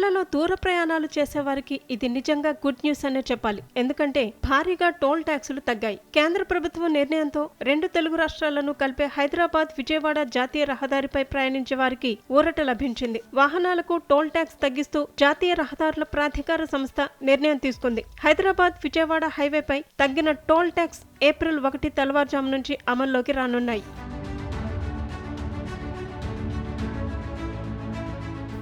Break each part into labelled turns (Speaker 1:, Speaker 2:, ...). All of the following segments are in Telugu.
Speaker 1: కార్లలో దూర ప్రయాణాలు చేసేవారికి ఇది నిజంగా గుడ్ న్యూస్ అనే చెప్పాలి. ఎందుకంటే భారీగా టోల్ ట్యాక్సులు తగ్గాయి. కేంద్ర ప్రభుత్వం నిర్ణయంతో రెండు తెలుగు రాష్ట్రాలను కలిపే హైదరాబాద్ విజయవాడ జాతీయ రహదారిపై ప్రయాణించే వారికి ఊరట లభించింది. వాహనాలకు టోల్ ట్యాక్స్ తగ్గిస్తూ జాతీయ రహదారుల ప్రాధికార సంస్థ నిర్ణయం తీసుకుంది. హైదరాబాద్ విజయవాడ హైవేపై తగ్గిన టోల్ ట్యాక్స్ ఏప్రిల్ ఒకటి తెల్లవారుజాము నుంచి అమల్లోకి రానున్నాయి.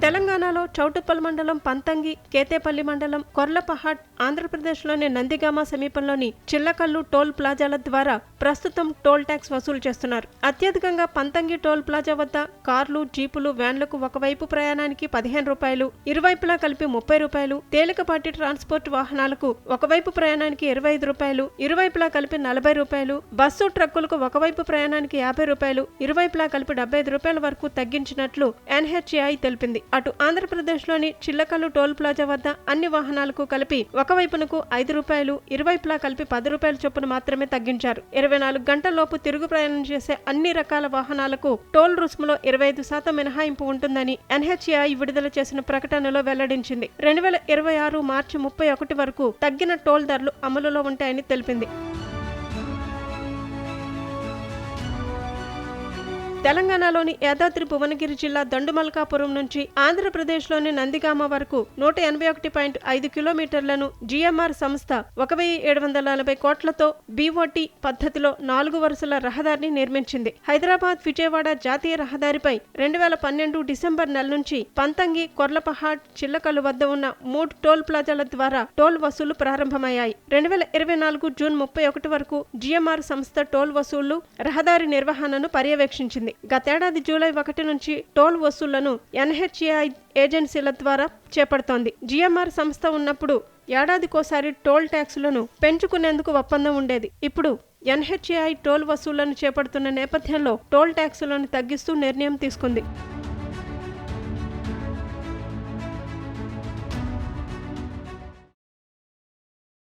Speaker 1: తెలంగాణలో చౌటుప్పల్ మండలం పంతంగి కేతేపల్లి మండలం కొర్లపహాట్ ఆంధ్రప్రదేశ్లోని నందిగామ సమీపంలోని చిల్లకల్లు టోల్ ప్లాజాల ద్వారా ప్రస్తుతం టోల్ ట్యాక్స్ వసూలు చేస్తున్నారు. అత్యధికంగా పంతంగి టోల్ ప్లాజా వద్ద కార్లు జీపులు వ్యాన్లకు ఒకవైపు ప్రయాణానికి పదిహేను రూపాయలు ఇరువైపులా కలిపి ముప్పై రూపాయలు తేలికపాటి ట్రాన్స్పోర్ట్ వాహనాలకు ఒకవైపు ప్రయాణానికి ఇరవై ఐదు రూపాయలు ఇరువైపులా కలిపి నలభై రూపాయలు బస్సు ట్రక్కులకు ఒకవైపు ప్రయాణానికి యాభై రూపాయలు ఇరువైపులా కలిపి డెబ్బై ఐదు రూపాయల వరకు తగ్గించినట్లు ఎన్హెచ్ఐ తెలిపింది. అటు ఆంధ్రప్రదేశ్లోని చిల్లకల్లు టోల్ ప్లాజా వద్ద అన్ని వాహనాలకు కలిపి ఒకవైపునకు ఐదు రూపాయలు ఇరువైపులా కలిపి పది రూపాయల చొప్పున మాత్రమే తగ్గించారు. ఇరవై నాలుగు గంటల్లోపు తిరుగు ప్రయాణం చేసే అన్ని రకాల వాహనాలకు టోల్ రుసుములో ఇరవై ఐదు శాతం మినహాయింపు ఉంటుందని ఎన్హెచ్ఐ విడుదల చేసిన ప్రకటనలో వెల్లడించింది. రెండు వేల ఇరవై ఆరు మార్చి ముప్పై ఒకటి వరకు తగ్గిన టోల్ ధరలు అమలులో ఉంటాయని తెలిపింది. తెలంగాణలోని యాదాద్రి భువనగిరి జిల్లా దండుమల్కాపురం నుంచి ఆంధ్రప్రదేశ్లోని నందిగామ వరకు నూట ఎనభై ఒకటి పాయింట్ ఐదు కిలోమీటర్లను జిఎంఆర్ సంస్థ ఒక వెయ్యి ఏడు వందల నలభై కోట్లతో బీఓటీ పద్ధతిలో నాలుగు వరుసల రహదారిని నిర్మించింది. హైదరాబాద్ విజయవాడ జాతీయ రహదారిపై రెండు వేల పన్నెండు డిసెంబర్ నెల నుంచి పంతంగి కొర్లపహాడ్ చిల్లకల్లు వద్ద ఉన్న మూడు టోల్ ప్లాజాల ద్వారా టోల్ వసూలు ప్రారంభమయ్యాయి. రెండు వేల ఇరవై నాలుగు జూన్ ముప్పై ఒకటి వరకు జిఎంఆర్ సంస్థ టోల్ వసూళ్ళు రహదారి నిర్వహణను పర్యవేక్షించింది. గతేడాది జూలై ఒకటి నుంచి టోల్ వసూళ్ళను ఎన్హెచ్ఏఐ ఏజెన్సీల ద్వారా చేపడుతోంది. జిఎంఆర్ సంస్థ ఉన్నప్పుడు ఏడాదికోసారి టోల్ ట్యాక్సులను పెంచుకునేందుకు ఒప్పందం ఉండేది. ఇప్పుడు ఎన్హెచ్ఏఐ టోల్ వసూళ్ళను చేపడుతున్న నేపథ్యంలో టోల్ ట్యాక్సులను తగ్గిస్తూ నిర్ణయం తీసుకుంది.